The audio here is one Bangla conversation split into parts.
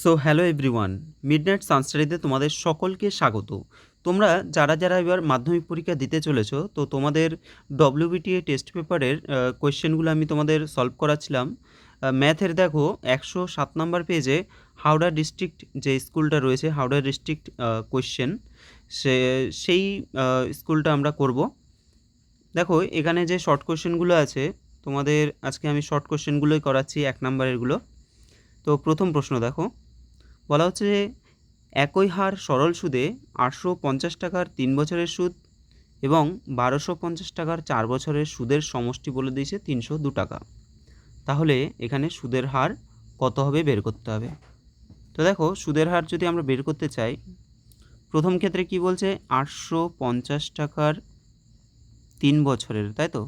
সো হ্যালো এভরিওয়ান মিডনাইট সানস্টাডিতে তোমাদের সকলকে স্বাগত। তোমরা যারা যারা এবার মাধ্যমিক পরীক্ষা দিতে চলেছো, তো তোমাদের ডব্লিউবিটিএ টেস্ট পেপারের কোয়েশ্চেনগুলো আমি তোমাদের সলভ করাচ্ছিলাম। ম্যাথের দেখো, একশো সাত নম্বর পেজে হাওড়া ডিস্ট্রিক্ট যে স্কুলটা রয়েছে, হাওড়া ডিস্ট্রিক্ট কোয়েশ্চেন সে, সেই স্কুলটা আমরা করব। দেখো, এখানে যে শর্ট কোয়েশ্চেনগুলো আছে, তোমাদের আজকে আমি শর্ট কোয়েশ্চেনগুলোই করাচ্ছি, এক নম্বরেরগুলো। তো প্রথম প্রশ্ন দেখো। বলা হচ্ছে যে একই হার সরল সুদে আটশো পঞ্চাশ টাকার তিন বছরের সুদ এবং বারোশো পঞ্চাশ টাকার চার বছরের সুদের সমষ্টি বলে দিয়েছে তিনশো দু টাকা। তাহলে এখানে সুদের হার কত হবে বের করতে হবে। তো দেখো, সুদের হার যদি আমরা বের করতে চাই, প্রথম ক্ষেত্রে কি বলছে? আটশো পঞ্চাশ টাকার তিন বছরের, তাই তো?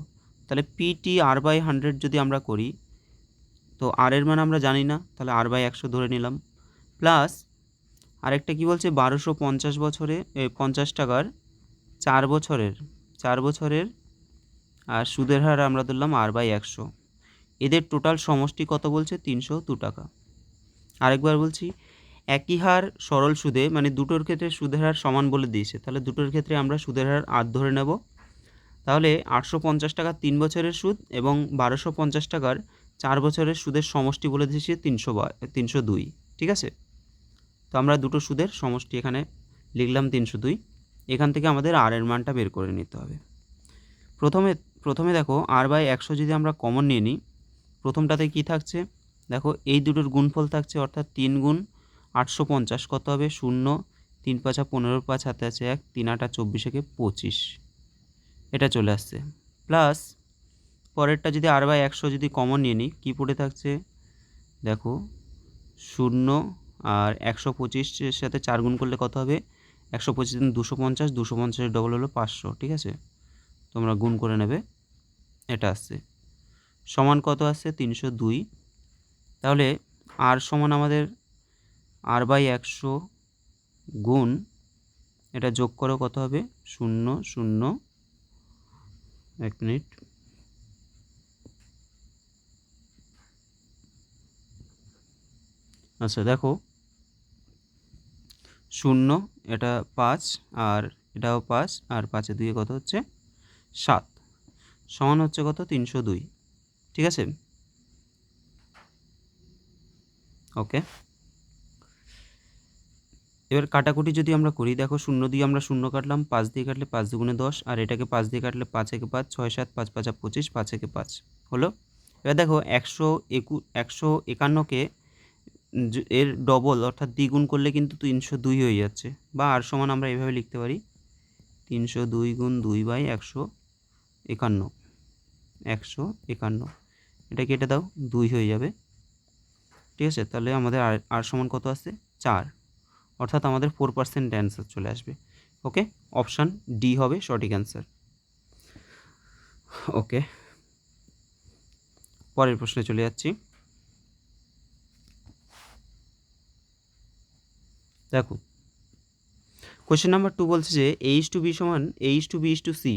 তাহলে পিটি আর বাই হান্ড্রেড যদি আমরা করি, তো আর এর মান আমরা জানি না, তাহলে আর বাই একশো ধরে নিলাম। প্লাস আরেকটা কি বলছে? বারোশো পঞ্চাশ বছরে পঞ্চাশ টাকার চার বছরের চার বছরের, আর সুদের হার আমরা ধরলাম আর বাই একশো। এদের টোটাল সমষ্টি কত বলছে? তিনশো দু টাকা। আরেকবার বলছি, একই হার সরল সুদে মানে দুটোর ক্ষেত্রে সুদের হার সমান বলে দিয়েছে, তাহলে দুটোর ক্ষেত্রে আমরা সুদের হার আট ধরে নেব। তাহলে আটশো পঞ্চাশ টাকার তিন বছরের সুদ এবং বারোশো পঞ্চাশ টাকার চার বছরের সুদের সমষ্টি বলে দিয়েছি তিনশো বা, তিনশো দুই, ঠিক আছে? তো আমরা দুটো সুদের সমষ্টি এখানে লিখলাম তিনশো দুই। এখান থেকে আমাদের আর এর মানটা বের করে নিতে হবে। প্রথমে প্রথমে দেখো আর বাই একশো যদি আমরা কমন নিয়ে নিই, প্রথমটাতে কি থাকছে? দেখো এই দুটোর গুণফল থাকছে অর্থাৎ তিন গুণ আটশো পঞ্চাশ। কত হবে? শূন্য। তিন পাঁচা পনেরো, পাঁচ হাতে আছে এক, তিন আটা চব্বিশ একে পঁচিশ। এটা চলে আসছে। প্লাস পরেরটা যদি আর বাই একশো যদি কমন নিয়ে নিই, কী পড়ে থাকছে? দেখো, শূন্য আর একশো পঁচিশের সাথে চার গুণ করলে কত হবে? একশো পঁচিশ দিন দুশো পঞ্চাশ, দুশো পঞ্চাশের ডবল হলো পাঁচশো, ঠিক আছে? তোমরা গুণ করে নেবে। এটা আসছে। সমান কত আসছে? তিনশো দুই। তাহলে আর সমান আমাদের আর বাই একশো গুণ, এটা যোগ করো কত হবে? শূন্য শূন্য। এক মিনিট। আচ্ছা দেখো শূন্য, এটা পাঁচ, আর এটাও পাঁচ, আর পাঁচে দুইয়ে কত হচ্ছে? সাত। সমান হচ্ছে কত? তিনশো দুই। ঠিক আছে? ওকে। এবার কাটাকুটি যদি আমরা করি, দেখো শূন্য দিয়ে আমরা শূন্য কাটলাম, পাঁচ দিয়ে কাটলে পাঁচ দুগুণে দশ, আর এটাকে পাঁচ দিয়ে কাটলে পাঁচ একে পাঁচ, ছয় সাত, পাঁচ পাঁচা পঁচিশ, পাঁচ একে পাঁচ। হলো? এবার দেখো একশো একু একশো একান্নকে এর ডবল অর্থাৎ দ্বিগুণ করলে কিন্তু তিনশো দুই হয়ে যাচ্ছে বা আর সমান আমরা এভাবে লিখতে পারি তিনশো দুই গুণ দুই বাই একশো একান্ন একশো একান্ন। এটা কেটে দাও, দুই হয়ে যাবে। ঠিক আছে? তাহলে আমাদের আর আর সমান কত আসছে? চার। অর্থাৎ আমাদের ফোর পার্সেন্ট অ্যান্সার চলে আসবে। ওকে অপশান ডি হবে সঠিক অ্যান্সার ওকে পরের প্রশ্নে চলে যাচ্ছি। দেখো। কোয়েশ্চেন নাম্বার টু বলছে যে এইচ টু বি সমান H to B is to C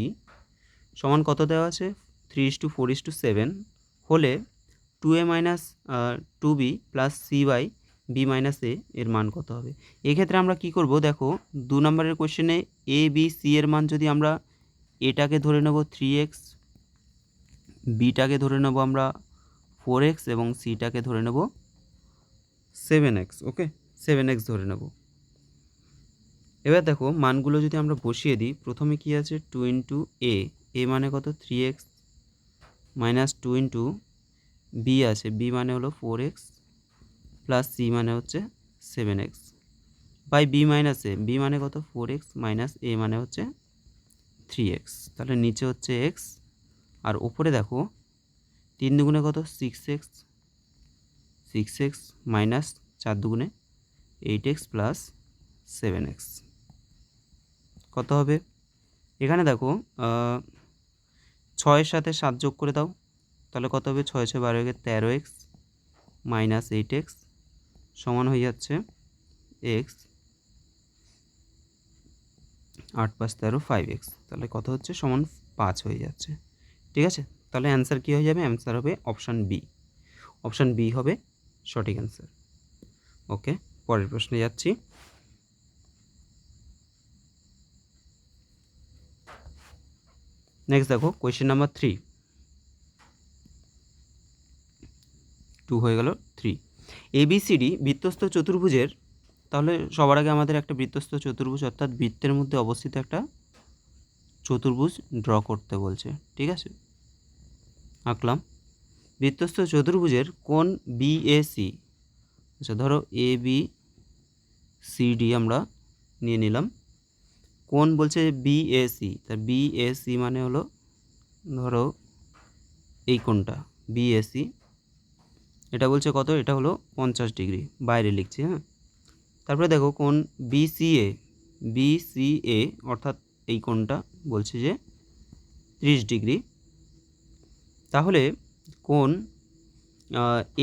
সমান কত দেওয়া আছে? Three is to four is to seven হলে two A minus two B plus C by B minus A এর মান কত হবে? এক্ষেত্রে আমরা কি করব? দেখো, দু নম্বরের কোয়েশ্চেনে এ বি সি এর মান যদি আমরা এটাকে ধরে নেব থ্রি এক্স বিটাকে ধরে নেব আমরা ফোর এক্স এবং সিটাকে ধরে নেব seven X okay seven X ধরে নেব। এবার দেখো মানগুলো যদি আমরা বসিয়ে দিই, প্রথমে কি আছে টু ইন্টু এ এ মানে কত? Three X minus two into B আছে। বি মানে হলো ফোর এক্স প্লাস সি মানে হচ্ছে seven X by B minus A B মানে কত? ফোর এক্স মাইনাস এ মানে হচ্ছে থ্রি এক্স তাহলে নিচে হচ্ছে এক্স আর ওপরে দেখো, তিন দুগুণে কত? Six X six X minus চার দুগুণে eight X plus seven X কত হবে? এখানে দেখো ছয়ের সাথে সাত যোগ করে দাও, তাহলে কত হবে? ছয় ছয় বারো একে তেরো এক্স মাইনাস এইট এক্স সমান হয়ে যাচ্ছে এক্স আট পাঁচ তেরো ফাইভ এক্স, তাহলে কত হচ্ছে? সমান পাঁচ হয়ে যাচ্ছে। ঠিক আছে? তাহলে অ্যান্সার কী হয়ে যাবে? অ্যান্সার হবে অপশান বি। অপশান বি হবে সঠিক অ্যান্সার। ওকে, পরের প্রশ্নে যাচ্ছি। নেক্সট দেখো কোয়েশ্চেন নাম্বার থ্রি টু হয়ে গেল থ্রি এবিসিডি বৃত্তস্থ চতুর্ভুজের, তাহলে সবার আগে আমাদের একটা বৃত্তস্থ চতুর্ভুজ, অর্থাৎ বৃত্তের মধ্যে অবস্থিত একটা চতুর্ভুজ ড্র করতে বলছে, ঠিক আছে? আঁকলাম। বৃত্তস্থ চতুর্ভুজের কোন বিএসি আচ্ছা ধরো এ বি সি ডি আমরা নিয়ে নিলাম। কোন বলছে বিএসি তা বিএসি মানে হলো, ধরো এই কোনটা বিএসি এটা বলছে কত? এটা হলো পঞ্চাশ ডিগ্রি, বাইরে লিখছি হ্যাঁ? তারপরে দেখো কোন বিসিএ বিসিএ অর্থাৎ এই কোনটা বলছে যে ত্রিশ ডিগ্রি। তাহলে কোন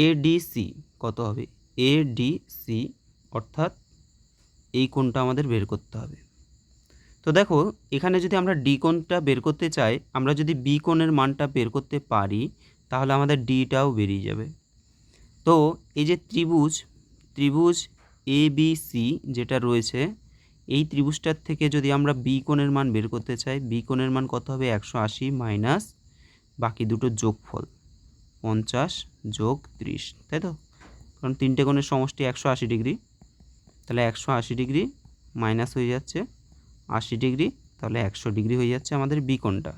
এডিসি কত হবে? এডিসি অর্থাৎ এই কোণটা আমাদের বের করতে হবে। তো দেখো, এখানে যদি আমরা ডি কোণটা বের করতে চাই, আমরা যদি বি কোণের মানটা বের করতে পারি, তাহলে আমাদের ডিটাও বেরিয়ে যাবে। তো এই যে ত্রিভুজ ত্রিভুজ এ বি সি যেটা রয়েছে, এই ত্রিভুজটার থেকে যদি আমরা বি কোণের মান বের করতে চাই বি কোণের মান কত হবে? একশো আশি মাইনাস বাকি দুটো যোগফল, পঞ্চাশ যোগ ত্রিশ, তাই তো? কারণ তিনটে কোণের সমষ্টি একশো আশি ডিগ্রি, তাহলে একশো আশি ডিগ্রি মাইনাস হয়ে যাচ্ছে আশি ডিগ্রি, তাহলে একশো ডিগ্রি হয়ে যাচ্ছে আমাদের বি কোণটা।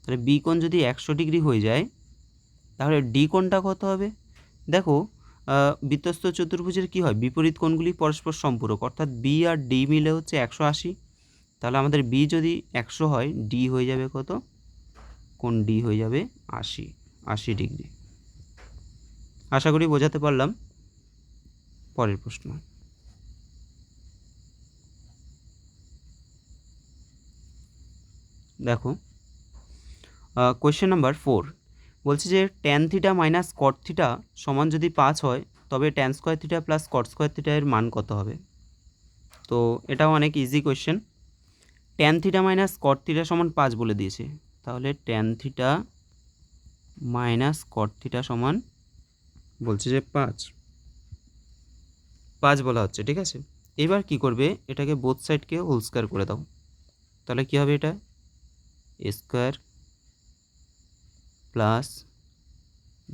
তাহলে বি কোণ যদি একশো ডিগ্রি হয়ে যায়, তাহলে ডি কোণটা কত হবে? দেখো বৃত্তস্থ চতুর্ভুজের কী হয়? বিপরীত কোণগুলি পরস্পর সম্পূরক, অর্থাৎ বি আর ডি মিলে হচ্ছে একশো আশি। তাহলে আমাদের বি যদি একশো হয় ডি হয়ে যাবে কত? কোণ ডি হয়ে যাবে আশি আশি ডিগ্রি। আশা করি বোঝাতে পারলাম। পরের প্রশ্ন। দেখো। কোয়েশ্চেন নাম্বার ফোর বলছে যে tan theta minus cot theta সমান যদি পাঁচ হয়, তবে tan square theta plus cot square theta মান কত হবে? তো এটাও অনেক easy question tan theta minus cot theta সমান পাঁচ বলে দিয়েছে। তাহলে tan theta minus cot theta সমান বলছে যে পাঁচ। পাঁচ বলা হচ্ছে, ঠিক আছে? এবার কি করবে? এটাকে বোথ সাইডকে হোল স্কোয়ার করে দাও। তাহলে কী হবে এটা? Square plus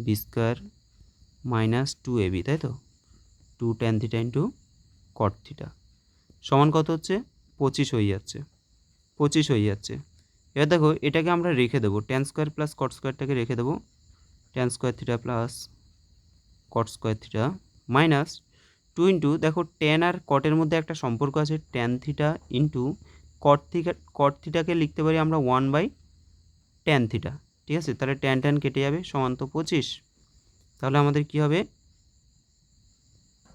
B square minus two A B, তাই তো? Two tan theta into cot theta. সমান কত হচ্ছে? পঁচিশ হয়ে যাচ্ছে। পঁচিশ হয়ে যাচ্ছে। এবার দেখো, এটাকে আমরা রেখে দেবো। টেন স্কোয়ার প্লাস কট স্কোয়ারটাকে রেখে দেবো। Tan square theta plus cot square theta minus two into, দেখো টেন আর কটের মধ্যে একটা সম্পর্ক আছে tan theta into cot theta cot থিটাকে লিখতে পারি আমরা ওয়ান বাই টেন থিটা ঠিক আছে? তাহলে টেন টেন কেটে যাবে, সমান তো পঁচিশ। তাহলে আমাদের কি হবে?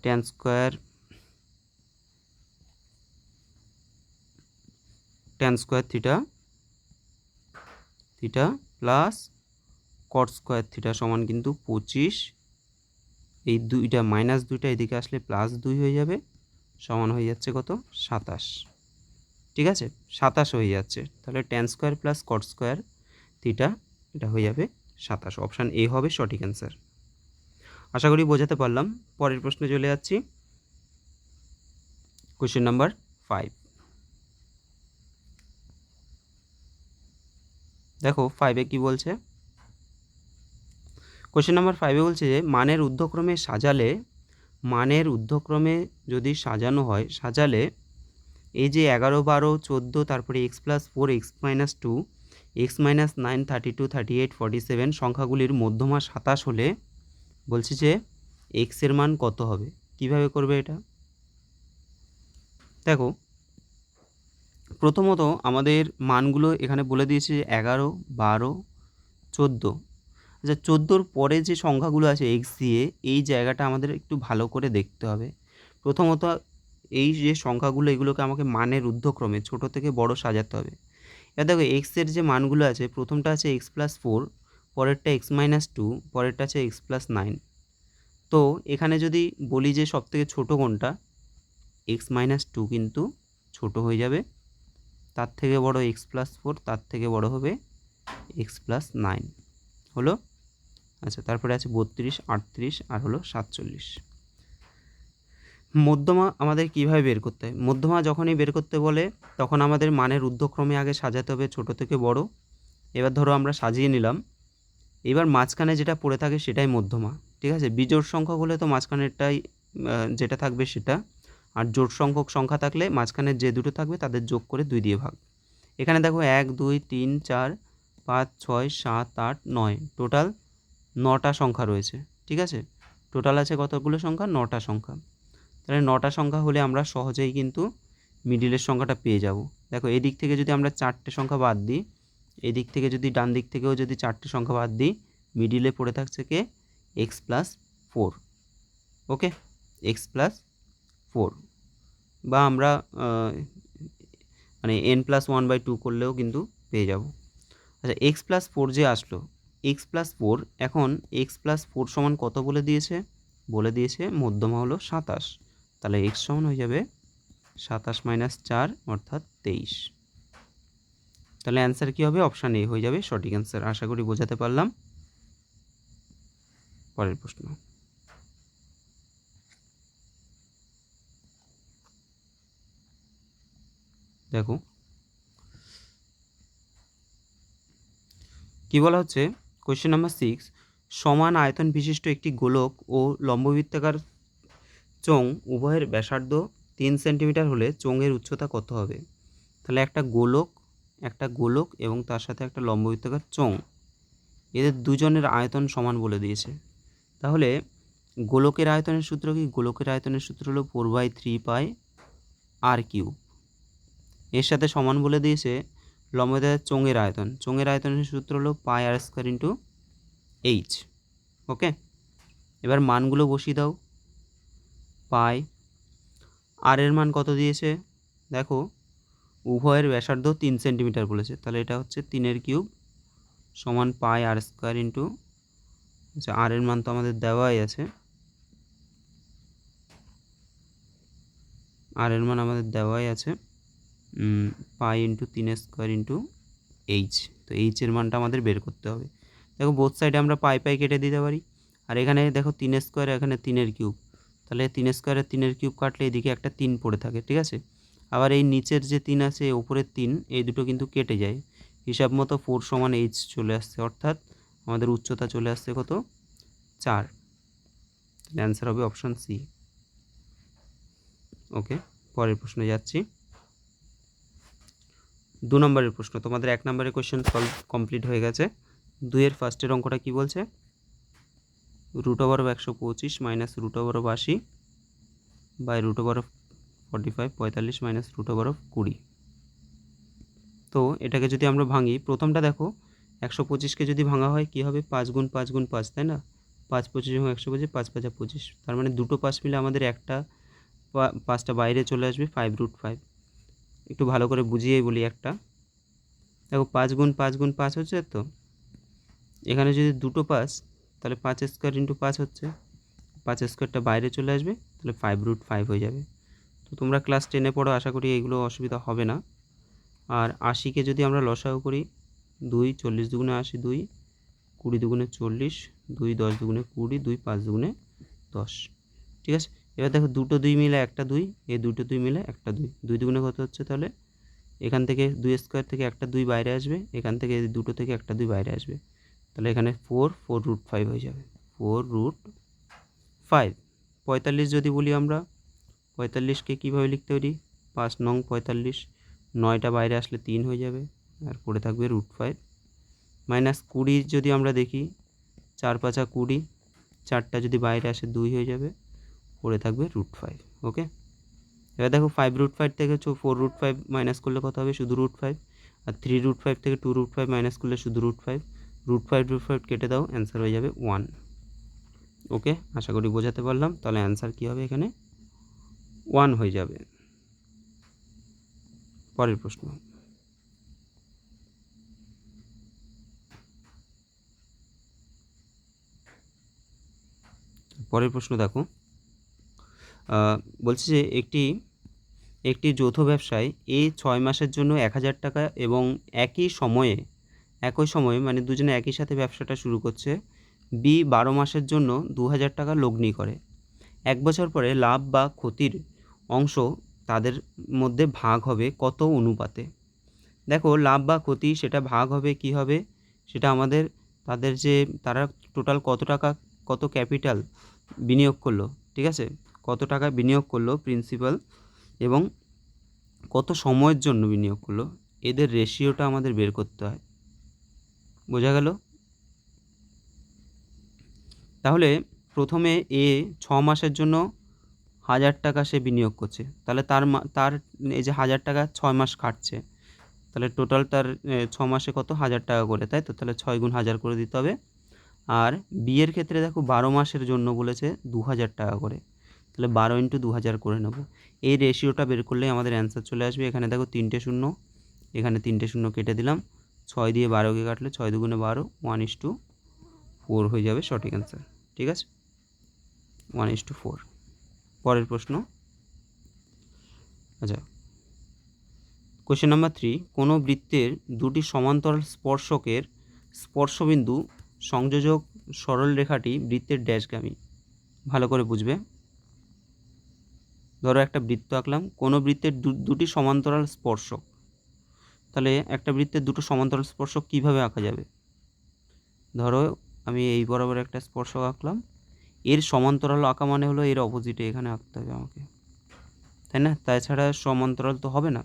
Tan square tan square theta theta plus cot square theta সমান কিন্তু পঁচিশ। এই দুইটা মাইনাস দুইটা এদিকে আসলে প্লাস দুই হয়ে যাবে, সমান হয়ে যাচ্ছে কত? সাতাশ। ঠিক আছে? সাতাশ হয়ে যাচ্ছে। তাহলে tan square plus cot square theta এটা হয়ে যাবে সাতাশ। অপশান এ হবে সঠিক অ্যান্সার আশা করি বোঝাতে পারলাম। পরের প্রশ্নে চলে যাচ্ছি। কোয়েশ্চেন নাম্বার ফাইভ দেখো ফাইভে কি বলছে? কোয়েশ্চেন নাম্বার ফাইভে বলছে যে, মানের ঊর্ধ্বক্রমে সাজালে, মানের ঊর্ধ্বক্রমে যদি সাজানো হয়, সাজালে এই যে এগারো বারো, চোদ্দ, তারপরে X plus four, X minus two, X minus nine, thirty two, thirty eight, forty seven সংখ্যাগুলির মধ্যমা সাতাশ হলে বলছে যে এক্সের মান কত হবে? কীভাবে করবে এটা? দেখো, প্রথমত আমাদের মানগুলো এখানে বলে দিয়েছে এগারো, বারো, চোদ্দ। আচ্ছা চোদ্দোর পরে যে সংখ্যাগুলো আছে এক্স দিয়ে, এই জায়গাটা আমাদের একটু ভালো করে দেখতে হবে। প্রথমত এই যে সংখ্যাগুলো, এগুলোকে আমাকে মানের ঊর্ধ্বক্রমে ছোট থেকে বড় সাজাতে হবে। এবার দেখো এক্সের যে মানগুলো আছে, প্রথমটা আছে এক্স প্লাস ফোর পরেরটা এক্স মাইনাস টু পরেরটা আছে এক্স প্লাস নাইন তো এখানে যদি বলি যে সব থেকে ছোটো কোনটা এক্স মাইনাস টু কিন্তু ছোট হয়ে যাবে। তার থেকে বড় এক্স প্লাস ফোর তার থেকে বড় হবে এক্স প্লাস নাইন হলো? আচ্ছা তারপরে আছে বত্রিশ, আটত্রিশ, আর হলো সাতচল্লিশ। মধ্যমা আমাদের কীভাবে বের করতে হয়? মধ্যমা যখনই বের করতে বলে, তখন আমাদের মানের ঊর্ধ্বক্রমে আগে সাজাতে হবে ছোট থেকে বড়। এবার ধরো আমরা সাজিয়ে নিলাম। এবার মাঝখানে যেটা পড়ে থাকে সেটাই মধ্যমা, ঠিক আছে? বিজোড় সংখ্যক হলে তো মাঝখানেরটাই যেটা থাকবে সেটা। আর জোট সংখ্যক সংখ্যা থাকলে মাঝখানে যে দুটো থাকবে তাদের যোগ করে দুই দিয়ে ভাগ। এখানে দেখো এক, দুই, তিন, চার, পাঁচ, ছয়, সাত, আট, নয়। টোটাল নটা সংখ্যা রয়েছে, ঠিক আছে? টোটাল আছে কতগুলো সংখ্যা? নটা সংখ্যা। তাহলে নটা সংখ্যা হলে আমরা সহজেই কিন্তু মিডিলের সংখ্যাটা পেয়ে যাব। দেখো এদিক থেকে যদি আমরা চারটে সংখ্যা বাদ দিই, এদিক থেকে যদি ডান দিক থেকেও যদি চারটে সংখ্যা বাদ দিই মিডিলে পড়ে থাকছে কে? X plus four okay X plus four বা আমরা মানে N plus one by two করলেও কিন্তু পেয়ে যাব। আচ্ছা এক্স প্লাস ফোর যে আসলো এক্স প্লাস ফোর এখন এক্স প্লাস ফোর সমান কত বলে দিয়েছে? বলে দিয়েছে মধ্যমা হলো সাতাশ। তাহলে এক্স সমান হয়ে যাবে সাতাশ মাইনাস চার অর্থাৎ তেইশ। তাহলে অ্যান্সার কী হবে? অপশান এ হয়ে যাবে, সঠিক অ্যান্সার আশা করি বোঝাতে পারলাম। পরের প্রশ্ন। দেখো, কি বলা হচ্ছে? কোয়েশ্চেন নাম্বার সিক্স সমান আয়তন বিশিষ্ট একটি গোলক ও লম্ববৃত্তাকার চোঙ উভয়ের ব্যাসার্ধ তিন সেন্টিমিটার হলে চোঙের উচ্চতা কত হবে? তাহলে একটা গোলক একটা গোলক এবং তার সাথে একটা লম্ববৃত্তাকার চোঙ। এদের দুজনের আয়তন সমান বলে দিয়েছে। তাহলে গোলকের আয়তনের সূত্র কি? গোলকের আয়তনের সূত্র হলো four by three pi R cube এর সাথে সমান বলে দিয়েছে লম্বতার চোঙের আয়তন। চোঙের আয়তনের সূত্র হলো pi R square into H. Okay? এবার মানগুলো বসিয়ে দাও। পাই। আর এর মান কত দিয়েছে? দেখো, উভয়ের ব্যাসার্ধ তিন সেন্টিমিটার বলেছে। তাহলে এটা হচ্ছে তিনের কিউব সমান পাই আর স্কোয়ার ইন্টু আচ্ছা আর এর মান তো আমাদের দেওয়াই আছে। আর এর মান আমাদের দেওয়াই আছে পাই ইন্টু তিন স্কোয়ার ইন্টু এইচ। তো এইচের মানটা আমাদের বের করতে হবে। দেখো বোথ সাইডে আমরা পাই পাই কেটে দিতে পারি। আর এখানে দেখো, তিন স্কোয়ার, এখানে তিনের কিউব। তাহলে তিন স্কোয়ারের তিনের কিউব কাটলে এদিকে একটা তিন পড়ে থাকে, ঠিক আছে? আবার এই নিচের যে তিন আছে ওপরের তিন, এই দুটো কিন্তু কেটে যায়। হিসাব মতো ফোর সমান এইচ চলে আসছে, অর্থাৎ আমাদের উচ্চতা চলে আসছে কত? চার। অ্যান্সার হবে অপশান সি ওকে পরের প্রশ্নে যাচ্ছি। দু নম্বরের প্রশ্ন, তোমাদের এক নম্বরের কোয়েশ্চেন সলভ কমপ্লিট হয়ে গেছে। দুইয়ের ফার্স্টের অঙ্কটা কি বলছে? রুট ওভার অফ একশো পঁচিশ মাইনাস রুট ওভার অফ আশি by root over of forty five পঁয়তাল্লিশ মাইনাস রুট ওভার অফ কুড়ি তো এটাকে যদি আমরা ভাঙি, প্রথমটা দেখো, একশো পঁচিশকে যদি ভাঙা হয়, কী হবে? পাঁচ গুণ পাঁচ গুণ পাঁচ, তাই না? পাঁচ পঁচিশ এবং একশো পঁচিশ, পাঁচ পাঁচা পঁচিশ। তার মানে দুটো পাঁচ মিলে আমাদের একটা পাঁচটা বাইরে চলে আসবে, ফাইভ রুট ফাইভ। একটু ভালো করে বুঝিয়েই বলি একটা। দেখো, পাঁচ গুণ পাঁচ গুণ পাঁচ হচ্ছে তো এখানে যদি দুটো পাঁচ তাহলে পাঁচ স্কোয়ার ইন্টু পাঁচ হচ্ছে। পাঁচ স্কোয়ারটা বাইরে চলে আসবে, তাহলে ফাইভ রুট ফাইভ হয়ে যাবে। তো তোমরা ক্লাস টেনে পড়ো, আশা করি এগুলো অসুবিধা হবে না। আর আশিকে যদি আমরা লসাও করি, দুই চল্লিশ দুগুণে আশি, দুই কুড়ি দুগুণে চল্লিশ, দুই দশ দুগুণে কুড়ি, দুই পাঁচ দুগুণে দশ। ঠিক আছে? এবার দেখো দুটো দুই মিলে একটা দুই, এই দুটো দুই মিলে একটা দুই। দুই দুগুণে কত হচ্ছে তাহলে? এখান থেকে দুই স্কোয়ার থেকে একটা দুই বাইরে আসবে, এখান থেকে দুটো থেকে একটা দুই বাইরে আসবে। তাহলে এখানে ফোর ফোর রুট ফাইভ হয়ে যাবে। ফোর রুট ফাইভ পঁয়তাল্লিশ যদি বলি আমরা, পঁয়তাল্লিশকে কীভাবে লিখতে পারি? পাঁচ নং পঁয়তাল্লিশ, নয়টা বাইরে আসলে তিন হয়ে যাবে, আর পড়ে থাকবে রুট ফাইভ মাইনাস কুড়ি যদি আমরা দেখি, চার পাঁচা কুড়ি, চারটা যদি বাইরে আসে দুই হয়ে যাবে, পড়ে থাকবে রুট ফাইভ ওকে এবার দেখো ফাইভ রুট ফাইভ থেকে ফোর রুট ফাইভ মাইনাস করলে কত হবে? শুধু রুট ফাইভ আর থ্রি রুট ফাইভ থেকে টু রুট ফাইভ মাইনাস করলে শুধু root five root five root five কেটে দাও অ্যান্সার হয়ে যাবে ওয়ান ওকে আশা করি বোঝাতে পারলাম। তাহলে অ্যান্সার কী হবে এখানে? ওয়ান হয়ে যাবে। পরের প্রশ্ন। পরের প্রশ্ন দেখো। বলছে যে একটি একটি যৌথ ব্যবসায় এ ছয় মাসের জন্য এক হাজার টাকা এবং একই সময়ে একই সময়ে মানে দুজনে একই সাথে ব্যবসাটা শুরু করছে। বি বারো মাসের জন্য দু হাজার টাকা লগ্নি করে। এক বছর পরে লাভ বা ক্ষতির অংশ তাদের মধ্যে ভাগ হবে কত অনুপাতে? দেখো, লাভ বা ক্ষতি সেটা ভাগ হবে, কি হবে? সেটা আমাদের, তাদের যে, তারা টোটাল কত টাকা, কত ক্যাপিটাল বিনিয়োগ করল, ঠিক আছে? কত টাকা বিনিয়োগ করল প্রিন্সিপাল এবং কত সময়ের জন্য বিনিয়োগ করল? এদের রেশিওটা আমাদের বের করতে হয়। বোঝা গেল? তাহলে প্রথমে এ ছ মাসের জন্য হাজার টাকা সে বিনিয়োগ করছে। তাহলে তার তার এই যে হাজার টাকা ছয় মাস খাটছে, তাহলে টোটাল তার ছ মাসে কত? হাজার টাকা করে, তাই তো? তাহলে ছয় গুণ হাজার করে দিতে হবে। আর বিয়ের ক্ষেত্রে দেখো বারো মাসের জন্য বলেছে দু হাজার টাকা করে। তাহলে বারো ইন্টু দু হাজার করে নেব। এই রেশিওটা বের করলেই আমাদের অ্যান্সার চলে আসবে। এখানে দেখো তিনটে শূন্য, এখানে তিনটে শূন্য কেটে দিলাম। ছয় দিয়ে বারোকে কাটলে ছয় দুগুণে বারো ওয়ান ইস টু ফোর হয়ে যাবে সঠিক অ্যান্সার ঠিক আছে? ওয়ান ইস টু ফোর পরের প্রশ্ন। আচ্ছা কোয়েশ্চেন নাম্বার থ্রি কোনো বৃত্তের দুটি সমান্তরাল স্পর্শকের স্পর্শবিন্দু সংযোজক সরল রেখাটি বৃত্তের ড্যাশগামী। ভালো করে বুঝবে। ধরো একটা বৃত্ত আঁকলাম, কোনো বৃত্তের দুটি সমান্তরাল স্পর্শক তাহলে একটা বৃত্তের দুটো সমান্তরাল স্পর্শক কীভাবে আঁকা যাবে? ধরো আমি এই বরাবর একটা স্পর্শক আঁকলাম। এর সমান্তরাল আঁকা মানে হলো এর অপোজিটে এখানে আঁকতে হবে আমাকে। তাই না? তাছাড়া সমান্তরাল তো হবে না।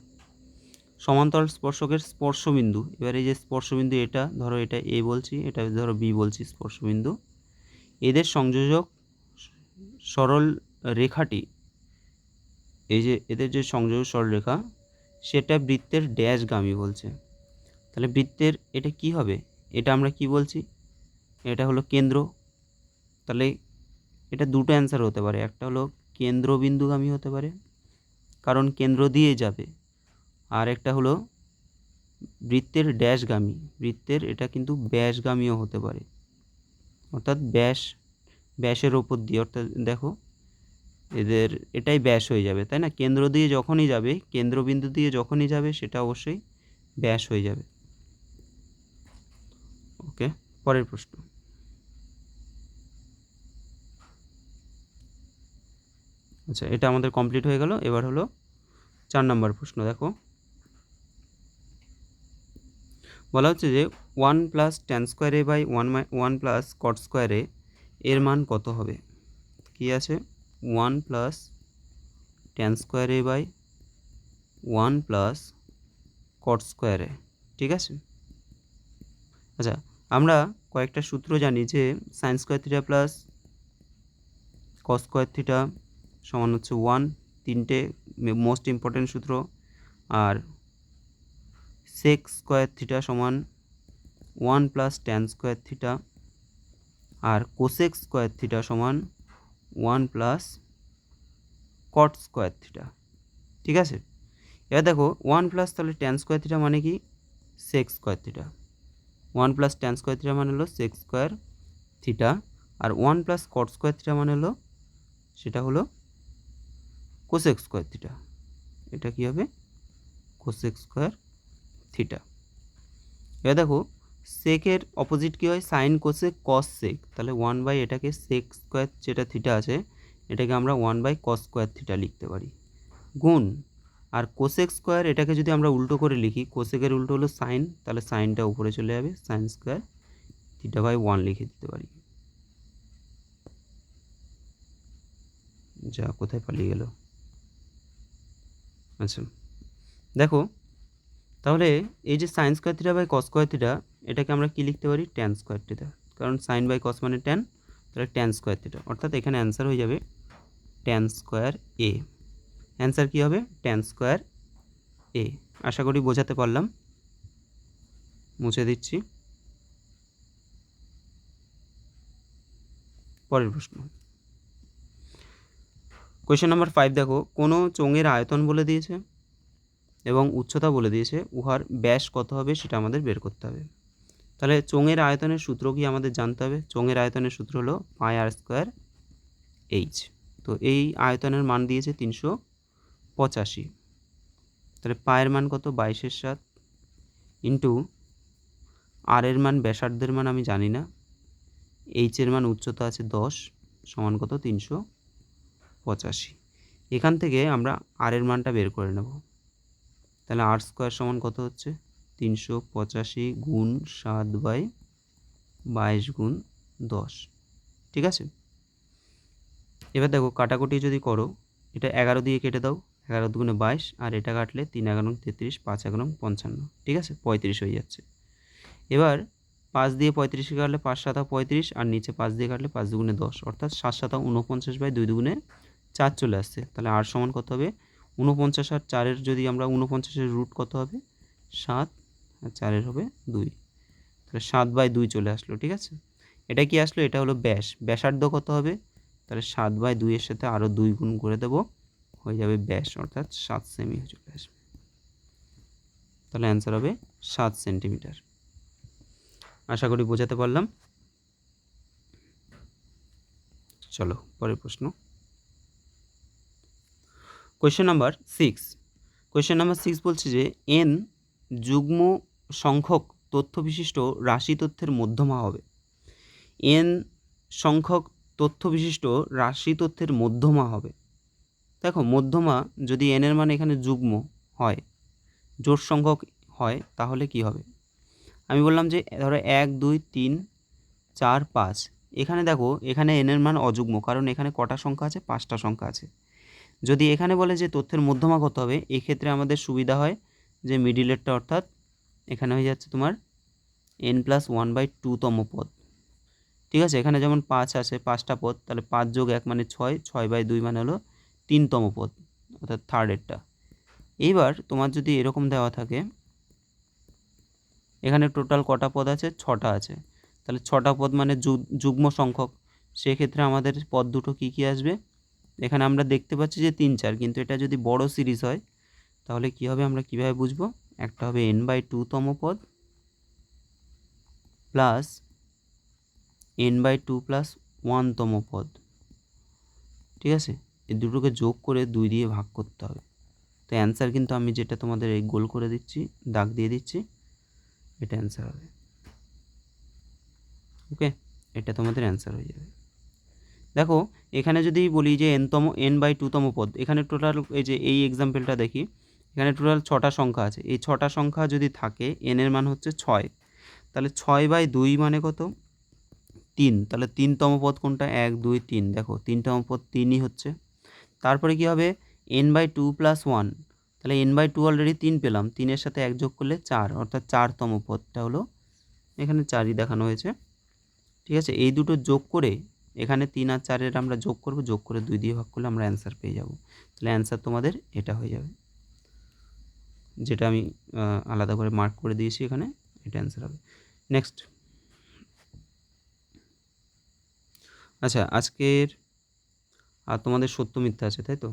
সমান্তরাল স্পর্শকের স্পর্শবিন্দু, এবার এই যে স্পর্শবিন্দু এটা, ধরো এটা এ বলছি, এটা ধরো বি বলছি স্পর্শবিন্দু। এদের সংযোজক সরল রেখাটি, এই যে এদের যে সংযোজক সরলরেখা সেটা বৃত্তের ড্যাশগামী বলছে। তাহলে বৃত্তের এটা কি হবে? এটা আমরা কি বলছি? এটা হলো কেন্দ্র। তাহলে এটা দুটো অ্যান্সার হতে পারে। একটা হলো কেন্দ্রবিন্দুগামী হতে পারে, কারণ কেন্দ্র দিয়ে যাবে। আর একটা হলো বৃত্তের ড্যাশগামী বৃত্তের এটা কিন্তু ব্যাসগামীও হতে পারে। অর্থাৎ ব্যাস ব্যাসের ওপর দিয়ে। অর্থাৎ দেখো এদের এটাই ব্যাস হয়ে যাবে, তাই না? কেন্দ্র দিয়ে যখনই যাবে, কেন্দ্রবিন্দু দিয়ে যখনই যাবে, সেটা অবশ্যই ব্যাস হয়ে যাবে। ওকে, পরের প্রশ্ন। আচ্ছা এটা আমাদের কমপ্লিট হয়ে গেল, এবার হলো চার নম্বর প্রশ্ন, দেখো। বলা হচ্ছে যে ওয়ান প্লাস টেন স্কোয়ারে by one one plus cot স্কোয়ারে এর মান কত হবে? কি আছে? ওয়ান প্লাস টেন স্কোয়ারে বাই ওয়ান প্লাস কট স্কোয়ারে, ঠিক আছে? আচ্ছা আমরা কয়েকটা সূত্র জানি যে sine square theta plus cos square theta সমান হচ্ছে ওয়ান তিনটে মোস্ট ইম্পর্টেন্ট সূত্র, আর সেক স্কোয়ার থিটা সমান one plus tan square theta আর কোসেক স্কোয়ার থিটা সমান one plus cot square theta, ঠিক আছে? এবার দেখো, ওয়ান প্লাস তাহলে ট্যান স্কোয়ার থিটা মানে কি? Sec square theta. One plus tan square theta মানে হলো সেক্স স্কোয়ার থিটা, আর one plus cot square theta মানে হলো সেটা হলো কোসেক স্কোয়ার থিটা। এটা কী হবে? Cosec square theta. এবার দেখো সেকের অপোজিট কী হয়? সাইন কোসেক কস সেক তাহলে ওয়ান বাই এটাকে সেক স্কোয়ার যেটা থিটা আছে, এটাকে আমরা one by cos square theta লিখতে পারি। গুণ, আর কোসেক স্কোয়ার এটাকে যদি আমরা উল্টো করে লিখি কোসেকের উল্টো হলো সাইন তাহলে সাইনটা উপরে চলে যাবে sine square theta by one লিখে দিতে পারি। যা কোথায় পালিয়ে গেল। আচ্ছা দেখো তাহলে এই যে sine square theta by cos square theta এটাকে আমরা কী লিখতে পারি? ট্যান স্কোয়ার থিটা কারণ সাইন বাই কস মানে ট্যান তাহলে ট্যান স্কোয়ার থিটা অর্থাৎ এখানে অ্যান্সার হয়ে যাবে ট্যান স্কোয়ার এ অ্যান্সার কী হবে? ট্যান স্কোয়ার এ আশা করি বোঝাতে পারলাম। মুছে দিচ্ছি। পরের প্রশ্ন। কোয়েশ্চেন নাম্বার ফাইভ দেখো, কোনো চোঙের আয়তন বলে দিয়েছে? এবং উচ্চতা বলে দিয়েছে, উহার ব্যাস কত হবে সেটা আমাদের বের করতে হবে। তাহলে চোঙের আয়তনের সূত্র কি আমাদের জানতে হবে? চোঙের আয়তনের সূত্র হলো পাই আর স্কোয়ার এইচ। তো এই আয়তনের মান দিয়েছে তিনশো পঁচাশি। তাহলে পায়ের মান কত? বাইশের সাত ইন্টু আর এর মান, ব্যাসার্ধের মান আমি জানি না। এইচের মান উচ্চতা আছে দশ, সমান কত? তিনশো পঁচাশি। এখান থেকে আমরা আর এর মানটা বের করে নেব। তাহলে আর স্কোয়ার সমান কত হচ্ছে? তিনশো পঁচাশি গুণ সাত বাই বাইশ গুণ দশ। ঠিক আছে? এবার দেখো, কাটাকুটি যদি করো, এটা এগারো দিয়ে কেটে দাও, এগারো দুগুণে বাইশ, আর এটা কাটলে তিন এগারো তেত্রিশ, পাঁচ এগারো পঞ্চান্ন। ঠিক আছে? পঁয়ত্রিশ হয়ে যাচ্ছে। এবার পাঁচ দিয়ে পঁয়ত্রিশকে কাটলে পাঁচ সাতা পঁয়ত্রিশ, আর নিচে পাঁচ দিয়ে কাটলে পাঁচ দুগুণে দশ। অর্থাৎ সাত সাতা উনপঞ্চাশ বাই দুই দুগুণে চার চলে আসছে। তাহলে আর সমান কত হবে? উনপঞ্চাশ আর চারের যদি আমরা উনপঞ্চাশের রুট কত হবে? সাত আর চারের হবে দুই। তাহলে সাত বাই দুই চলে আসলো, ঠিক আছে? এটা কি আসলো? এটা হলো ব্যাস। ব্যাসার্ধ কত হবে? তাহলে সাত বাই দুইয়ের সাথে আরও দুই গুণ করে দেবো, হয়ে যাবে ব্যাস, অর্থাৎ সাত সেমি চলে আসবে। তাহলে অ্যান্সার হবে সাত সেন্টিমিটার আশা করি বোঝাতে পারলাম। চলো, পরের প্রশ্ন। Question number six question number six বলছে যে এন যুগ্ম সংখ্যক তথ্য বিশিষ্ট রাশি তথ্যের মধ্যমা হবে। এন সংখ্যক তথ্য বিশিষ্ট রাশি তথ্যের মধ্যমা হবে। দেখো, মধ্যমা যদি এন এর মান এখানে যুগ্ম হয়, জোট সংখ্যক হয়, তাহলে কি হবে? আমি বললাম যে, ধরো এক, দুই, তিন, চার, পাঁচ। এখানে দেখো, এখানে এন এর মান অযুগ্ম, কারণ এখানে কটা সংখ্যা আছে? পাঁচটা সংখ্যা আছে। যদি এখানে বলে যে তথ্যের মধ্যমা কত হবে, এক্ষেত্রে আমাদের সুবিধা হয় যে মিডিলেরটা অর্থাৎ এখানে হয়ে যাচ্ছে তোমার এন প্লাস ওয়ান বাই টুতম পদ। ঠিক আছে? এখানে যেমন পাঁচ আছে, পাঁচটা পদ, তাহলে পাঁচ যোগ এক মানে ছয় ছয় বাই দুই মানে হলো তিনতম পদ, অর্থাৎ থার্ড থার্ডেরটা এইবার তোমার যদি এরকম দেওয়া থাকে, এখানে টোটাল কটা পদ আছে? ছটা আছে। তাহলে ছটা পদ মানে যুগ্ম সংখ্যক। সেক্ষেত্রে আমাদের পদ দুটো কী কী আসবে? এখানে আমরা দেখতে পাচ্ছি যে তিন চার, কিন্তু এটা যদি বড় সিরিজ হয়, তাহলে কী হবে আমরা কীভাবে বুঝব? একটা হবে এন বাই টুতম পদ plus N by two plus ওয়ানতম পদ। ঠিক আছে? এই দুটোকে যোগ করে দুই দিয়ে ভাগ করতে হবে। তো অ্যান্সার কিন্তু আমি যেটা তোমাদের এই গোল করে দিচ্ছি, দাগ দিয়ে দিচ্ছি, এটা অ্যান্সার হবে। ওকে এটা তোমাদের অ্যান্সার হয়ে যাবে। দেখো, এখানে যদি বলি যে এনতম এন বাই টুতম পদ, এখানে টোটাল এই যে এই এক্সাম্পলটা দেখি, এখানে টোটাল ছটা সংখ্যা আছে। এই ছটা সংখ্যা যদি থাকে এন এর মান হচ্ছে ছয়। তাহলে ছয় বাই দুই মানে কত? তিন। তাহলে তিনতম পদ কোনটা? এক, দুই, তিন। দেখো তিনতম পদ তিনই হচ্ছে। তারপরে কি হবে? N by two plus one তাহলে এন বাই টু অলরেডি তিন পেলাম। তিনের সাথে এক যোগ করলে চার, অর্থাৎ চারতম পদটা হলো এখানে চারই দেখানো হয়েছে। ঠিক আছে? এই দুটো যোগ করে এখানে তিন আর চারের আমরা যোগ করব, যোগ করে দুই দিয়ে ভাগ করলে আমরা অ্যান্সার পেয়ে যাব। তাহলে অ্যান্সার তোমাদের এটা হয়ে যাবে। যেটা আমি আলাদা করে মার্ক করে দিয়েছি এখানে, এটা অ্যান্সার হবে। নেক্সট আচ্ছা আজকের, আর তোমাদের সত্য মিথ্যা আছে, তাই তো?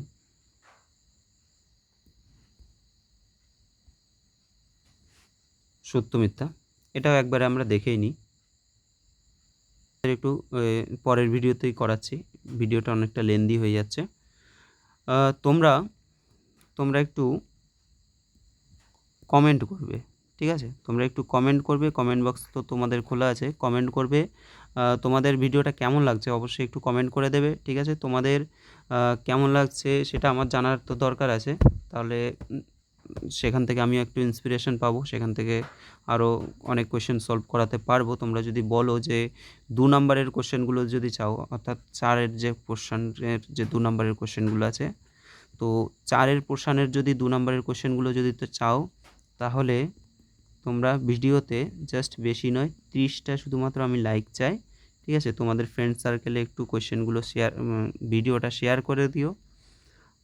সত্য মিথ্যা। এটাও একবারে আমরা দেখেই নিই। একটু পরের ভিডিওতেই করাচ্ছি। ভিডিওটা অনেকটা লেন্দি হয়ে যাচ্ছে। তোমরা তোমরা একটু কমেন্ট করবে, ঠিক আছে? তোমরা একটু কমেন্ট করবে কমেন্ট বক্স তো তোমাদের খোলা আছে। কমেন্ট করবে তোমাদের ভিডিওটা কেমন লাগছে অবশ্যই একটু কমেন্ট করে দেবে, ঠিক আছে? তোমাদের কেমন লাগছে সেটা আমার জানার তো দরকার আছে। তাহলে সেখান থেকে আমি একটু ইন্সপিরেশন পাবো, সেখান থেকে আরও অনেক কোয়েশ্চেন সলভ করাতে পারব। তোমরা যদি বলো যে দু নম্বরের কোশ্চেনগুলো যদি চাও, অর্থাৎ চারের যে পোর্শনের যে দু নম্বরের কোশ্চেনগুলো আছে, তো চারের পোর্শানের যদি দু নম্বরের কোশ্চেনগুলো যদি তো চাও, তাহলে তোমরা ভিডিওতে জাস্ট বেশি নয়, ত্রিশটা শুধুমাত্র আমি লাইক চাই, ঠিক আছে? তোমাদের ফ্রেন্ড সার্কেলে একটু কোয়েশ্চেনগুলো শেয়ার ভিডিওটা শেয়ার করে দিও,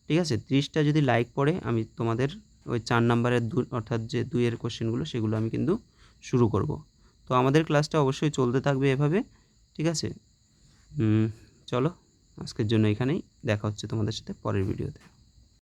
ঠিক আছে? ত্রিশটা যদি লাইক পড়ে, আমি তোমাদের ওই চার নাম্বারের দু, অর্থাৎ যে দুইয়ের কোশ্চেনগুলো, সেগুলো আমি কিন্তু শুরু করব। তো আমাদের ক্লাসটা অবশ্যই চলতে থাকবে এভাবে, ঠিক আছে? চলো, আজকের জন্য এখানেই, দেখা হচ্ছে তোমাদের সাথে পরের ভিডিওতে।